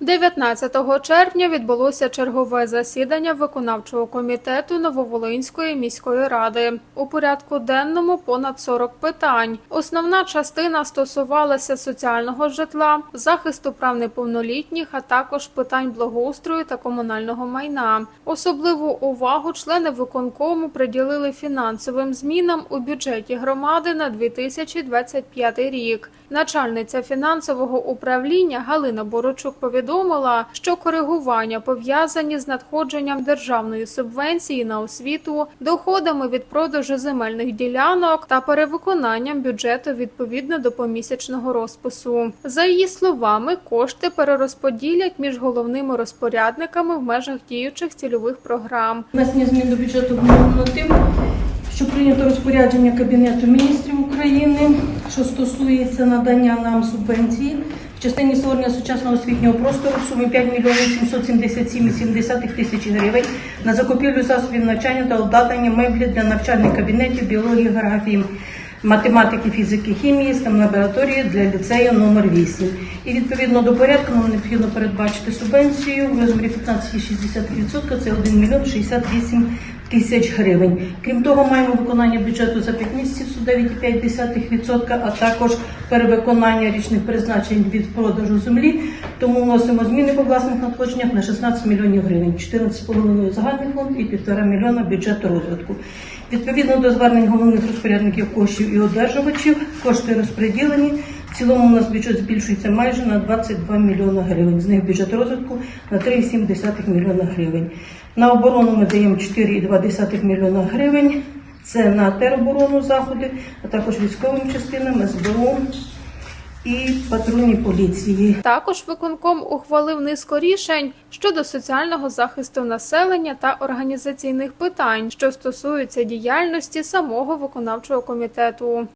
19 червня відбулося чергове засідання виконавчого комітету Нововолинської міської ради. У порядку денному понад 40 питань. Основна частина стосувалася соціального житла, захисту прав неповнолітніх, а також питань благоустрою та комунального майна. Особливу увагу члени виконкому приділили фінансовим змінам у бюджеті громади на 2025 рік. Начальниця фінансового управління Галина Борочук повідомила, що коригування пов'язані з надходженням державної субвенції на освіту, доходами від продажу земельних ділянок та перевиконанням бюджету відповідно до помісячного розпису. За її словами, кошти перерозподілять між головними розпорядниками в межах діючих цільових програм. Внесення змін до бюджету обумовлено тим, що прийнято розпорядження Кабінету міністрів України, що стосується надання нам субвенції в частині створення сучасного освітнього простору в сумі 5 мільйонів 777,7 тисяч гривень на закупівлю засобів навчання та обладнання меблі для навчальних кабінетів біології, географії, математики, фізики, хімії, STEM лабораторії для ліцею номер 8. І відповідно до порядку нам необхідно передбачити субвенцію в розмірі 15,6%, це 1 мільйон 68 тисяч гривень. Крім того, маємо виконання бюджету за 5 місяців 9,5%, а також перевиконання річних призначень від продажу землі. Тому вносимо зміни по власних надходженнях на 16 мільйонів гривень, 14,5 загальний фонд і 1,5 мільйона бюджету розвитку. Відповідно до звернень головних розпорядників коштів і одержувачів, кошти розподілені. В цілому у нас бюджет збільшується майже на 22 мільйони гривень. З них бюджет розвитку на 3,7 мільйона гривень. На оборону ми даємо 4,2 мільйона гривень. Це на тероборону заходи, а також військовим частинам, СБУ і патрульній поліції. Також виконком ухвалив низку рішень щодо соціального захисту населення та організаційних питань, що стосуються діяльності самого виконавчого комітету.